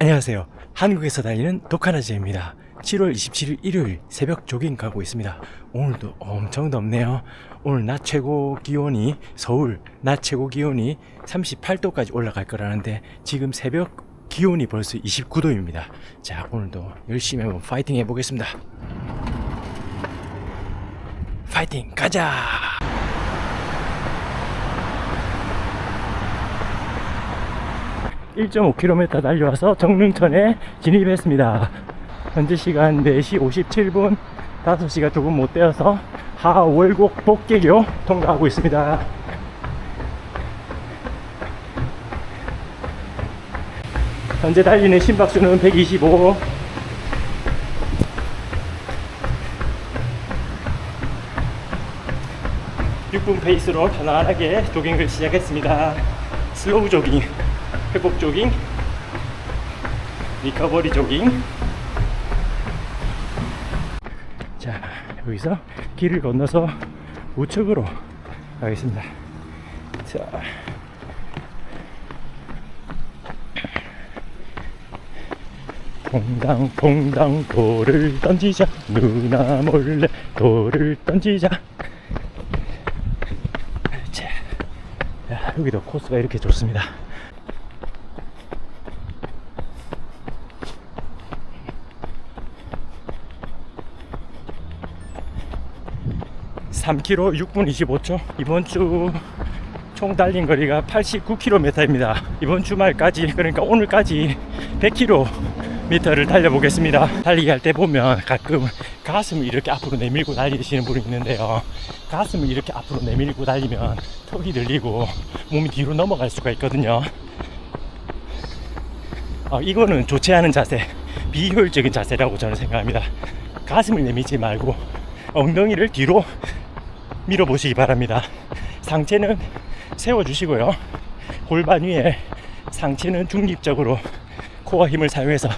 안녕하세요. 한국에서 달리는 독하나제입니다. 7월 27일 일요일 새벽 조깅 가고 있습니다. 오늘도 엄청 덥네요. 오늘 낮 최고 기온이 서울 낮 최고 기온이 38도까지 올라갈 거라는데 지금 새벽 기온이 벌써 29도입니다. 자, 오늘도 열심히 한번 파이팅 해보겠습니다. 파이팅 가자! 1.5km 달려와서 정릉천에 진입했습니다. 현재 시간 4시 57분, 5시가 조금 못 되어서 하월곡 복개교 통과하고 있습니다. 현재 달리는 심박수는 125. 육분 페이스로 편안하게 조깅을 시작했습니다. 슬로우 조깅, 회복 조깅, 리커버리 조깅. 자, 여기서 길을 건너서 우측으로 가겠습니다. 자. 퐁당 퐁당 돌을 던지자 누나 몰래 돌을 던지자 자, 야, 여기도 코스가 이렇게 좋습니다 3km 6분 25초. 이번 주 총 달린 거리가 89km입니다. 이번 주말까지 그러니까 오늘까지 100km를 달려보겠습니다. 달리기 할 때 보면 가끔 가슴을 이렇게 앞으로 내밀고 달리시는 분이 있는데요. 가슴을 이렇게 앞으로 내밀고 달리면 턱이 들리고 몸이 뒤로 넘어갈 수가 있거든요. 어, 이거는 좋지 않은 자세 비효율적인 자세라고 저는 생각합니다. 가슴을 내밀지 말고 엉덩이를 뒤로 밀어보시기 바랍니다. 상체는 세워주시고요. 골반 위에 상체는 중립적으로 코어 힘을 사용해서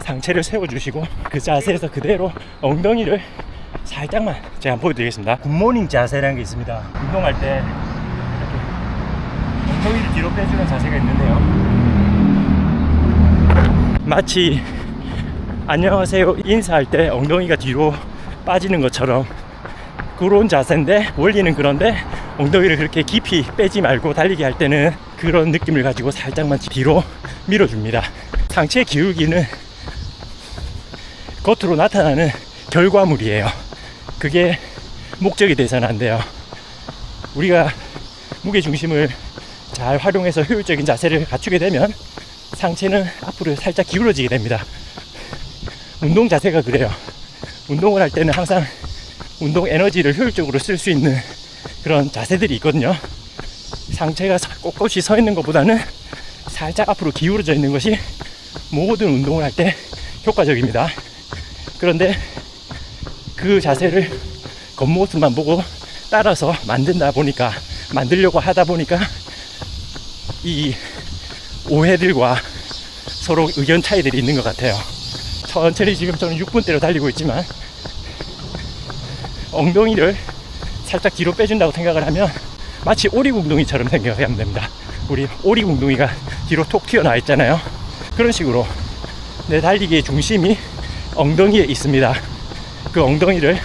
상체를 세워주시고 그 자세에서 그대로 엉덩이를 살짝만 제가 보여드리겠습니다. 굿모닝 자세라는 게 있습니다. 운동할 때 이렇게 엉덩이를 뒤로 빼주는 자세가 있는데요. 마치 안녕하세요 인사할 때 엉덩이가 뒤로 빠지는 것처럼 그런 자세인데 원리는 그런데 엉덩이를 그렇게 깊이 빼지 말고 달리기 할 때는 그런 느낌을 가지고 살짝만 뒤로 밀어줍니다. 상체 기울기는 겉으로 나타나는 결과물이에요. 그게 목적이 돼서는 안 돼요. 우리가 무게 중심을 잘 활용해서 효율적인 자세를 갖추게 되면 상체는 앞으로 살짝 기울어지게 됩니다. 운동 자세가 그래요. 운동을 할 때는 항상 운동 에너지를 효율적으로 쓸 수 있는 그런 자세들이 있거든요. 상체가 꼿꼿이 서 있는 것보다는 살짝 앞으로 기울어져 있는 것이 모든 운동을 할 때 효과적입니다. 그런데 그 자세를 겉모습만 보고 따라서 만든다 보니까 만들려고 하다 보니까 이 오해들과 서로 의견 차이들이 있는 것 같아요. 천천히 지금 저는 6분대로 달리고 있지만 엉덩이를 살짝 뒤로 빼준다고 생각을 하면 마치 오리궁둥이처럼 생각하면 됩니다. 우리 오리궁둥이가 뒤로 톡 튀어나와 있잖아요. 그런 식으로 내 달리기의 중심이 엉덩이에 있습니다. 그 엉덩이를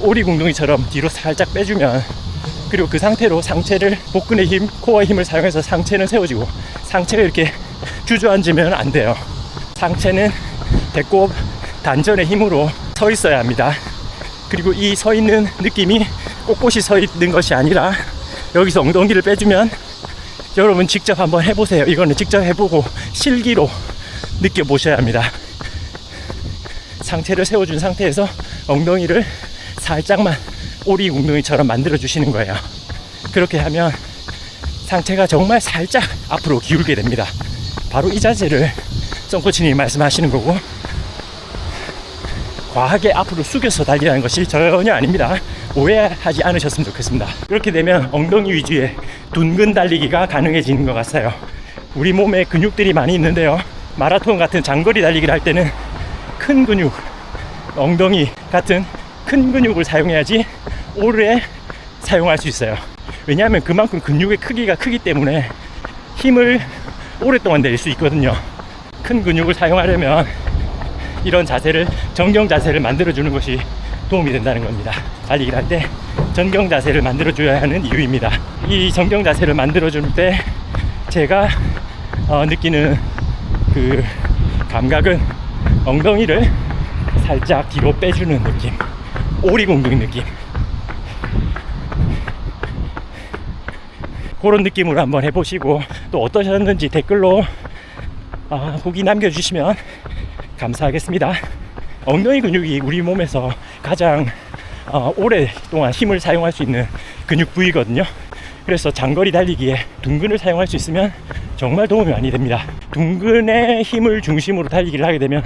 오리궁둥이처럼 뒤로 살짝 빼주면 그리고 그 상태로 상체를 복근의 힘, 코어의 힘을 사용해서 상체는 세워지고 상체가 이렇게 주저앉으면 안 돼요. 상체는 배꼽 단전의 힘으로 서 있어야 합니다. 그리고 이 서 있는 느낌이 꼿꼿이 서 있는 것이 아니라 여기서 엉덩이를 빼주면 여러분 직접 한번 해보세요. 이거는 직접 해보고 실기로 느껴보셔야 합니다. 상체를 세워준 상태에서 엉덩이를 살짝만 오리 웅덩이처럼 만들어 주시는 거예요. 그렇게 하면 상체가 정말 살짝 앞으로 기울게 됩니다. 바로 이 자세를 썬코치님이 말씀하시는 거고 과하게 앞으로 숙여서 달리라는 것이 전혀 아닙니다. 오해하지 않으셨으면 좋겠습니다. 그렇게 되면 엉덩이 위주의 둔근 달리기가 가능해지는 것 같아요. 우리 몸에 근육들이 많이 있는데요. 마라톤 같은 장거리 달리기를 할 때는 큰 근육, 엉덩이 같은 큰 근육을 사용해야지 오래 사용할 수 있어요. 왜냐하면 그만큼 근육의 크기가 크기 때문에 힘을 오랫동안 낼 수 있거든요. 큰 근육을 사용하려면 이런 자세를 정경 자세를 만들어 주는 것이 도움이 된다는 겁니다. 달리기를 할때 정경 자세를 만들어 줘야 하는 이유입니다. 이 정경 자세를 만들어 줄 때 제가 어, 느끼는 그 감각은 엉덩이를 살짝 뒤로 빼주는 느낌, 오리공둥 느낌. 그런 느낌으로 한번 해보시고 또 어떠셨는지 댓글로 아, 후기 남겨주시면 감사하겠습니다. 엉덩이 근육이 우리 몸에서 가장 어, 오랫동안 힘을 사용할 수 있는 근육 부위거든요. 그래서 장거리 달리기에 둔근을 사용할 수 있으면 정말 도움이 많이 됩니다. 둔근의 힘을 중심으로 달리기를 하게 되면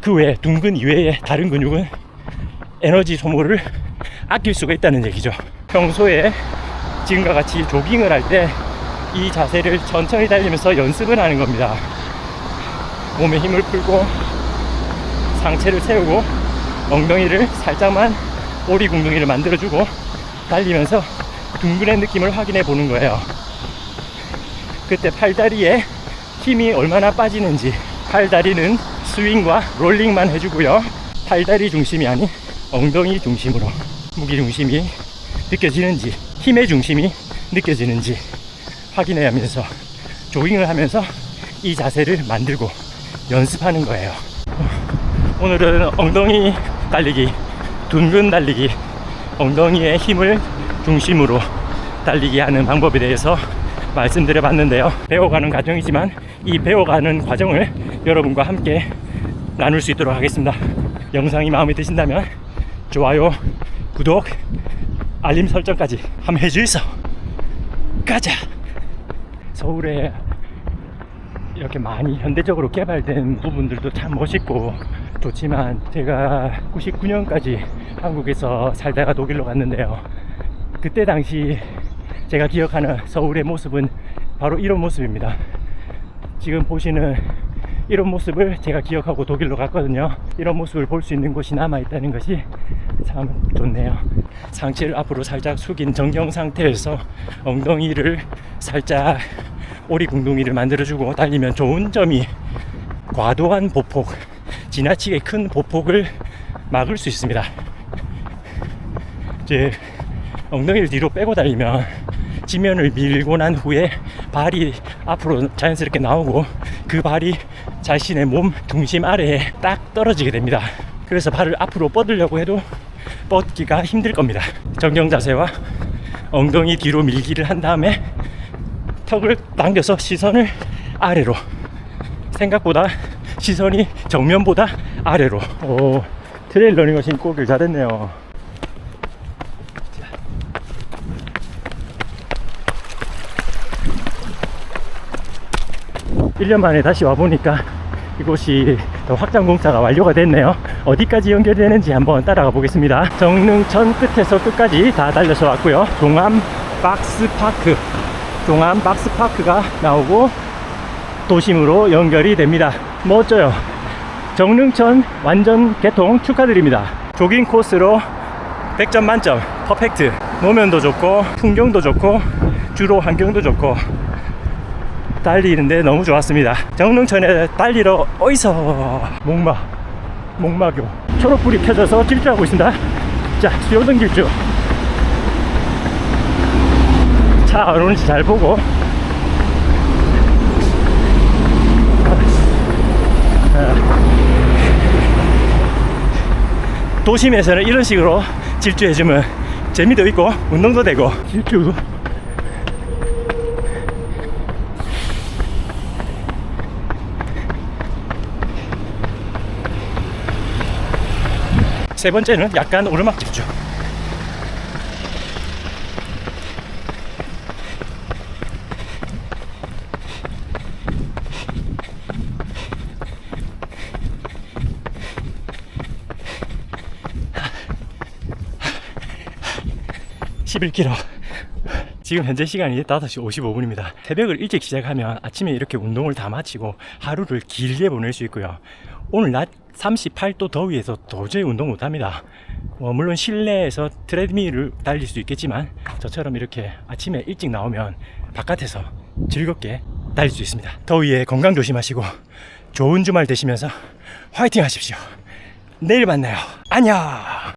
그 외에 둔근 이외의 다른 근육은 에너지 소모를 아낄 수가 있다는 얘기죠. 평소에 지금과 같이 조깅을 할 때 이 자세를 천천히 달리면서 연습을 하는 겁니다. 몸에 힘을 풀고 상체를 세우고 엉덩이를 살짝만 오리궁둥이를 만들어주고 달리면서 둥근의 느낌을 확인해 보는 거예요. 그때 팔다리에 힘이 얼마나 빠지는지 팔다리는 스윙과 롤링만 해주고요. 팔다리 중심이 아닌 엉덩이 중심으로 무기 중심이 느껴지는지 힘의 중심이 느껴지는지 확인해야 하면서 조깅을 하면서 이 자세를 만들고 연습하는 거예요. 오늘은 엉덩이 달리기, 둔근 달리기, 엉덩이의 힘을 중심으로 달리기 하는 방법에 대해서 말씀드려 봤는데요. 배워가는 과정이지만 이 배워가는 과정을 여러분과 함께 나눌 수 있도록 하겠습니다. 영상이 마음에 드신다면 좋아요, 구독, 알림 설정까지 한번 해주이소. 가자! 서울에 이렇게 많이 현대적으로 개발된 부분들도 참 멋있고 좋지만 제가 99년까지 한국에서 살다가 독일로 갔는데요. 그때 당시 제가 기억하는 서울의 모습은 바로 이런 모습입니다. 지금 보시는 이런 모습을 제가 기억하고 독일로 갔거든요. 이런 모습을 볼 수 있는 곳이 남아 있다는 것이 참 좋네요. 상체를 앞으로 살짝 숙인 정경 상태에서 엉덩이를 살짝 오리궁둥이를 만들어주고 달리면 좋은 점이 과도한 보폭, 지나치게 큰 보폭을 막을 수 있습니다. 이제 엉덩이를 뒤로 빼고 달리면 지면을 밀고 난 후에 발이 앞으로 자연스럽게 나오고 그 발이 자신의 몸 중심 아래에 딱 떨어지게 됩니다. 그래서 발을 앞으로 뻗으려고 해도 뻗기가 힘들 겁니다. 정경 자세와 엉덩이 뒤로 밀기를 한 다음에 턱을 당겨서 시선을 아래로 생각보다 시선이 정면보다 아래로 오 트레일 러닝화 신고 오길 잘했네요 1년 만에 다시 와보니까 이곳이 더 확장 공사가 완료가 됐네요. 어디까지 연결되는지 한번 따라가 보겠습니다. 정릉천 끝에서 끝까지 다 달려서 왔고요. 종암 박스 파크, 종암 박스 파크가 나오고 도심으로 연결이 됩니다. 멋져요. 정릉천 완전 개통 축하드립니다. 조깅 코스로 100점 만점, 퍼펙트. 노면도 좋고, 풍경도 좋고, 주로 환경도 좋고, 달리는데 너무 좋았습니다. 정릉천에 달리러 어디서 목마 목마교 초록불이 켜져서 질주하고 있습니다. 자 수요등 질주 차안 오는지 잘 보고. 도심에서는 이런 식으로 질주해주면 재미도 있고 운동도 되고. 질주. 세 번째는 약간 오르막 질주. (11km) 지금 현재 시간이 5시 55분입니다. 새벽을 일찍 시작하면 아침에 이렇게 운동을 다 마치고 하루를 길게 보낼 수 있고요. 오늘 낮 38도 더위에서 도저히 운동 못합니다. 뭐 물론 실내에서 트레드밀을 달릴 수 있겠지만 저처럼 이렇게 아침에 일찍 나오면 바깥에서 즐겁게 달릴 수 있습니다. 더위에 건강 조심하시고 좋은 주말 되시면서 화이팅 하십시오. 내일 만나요. 안녕.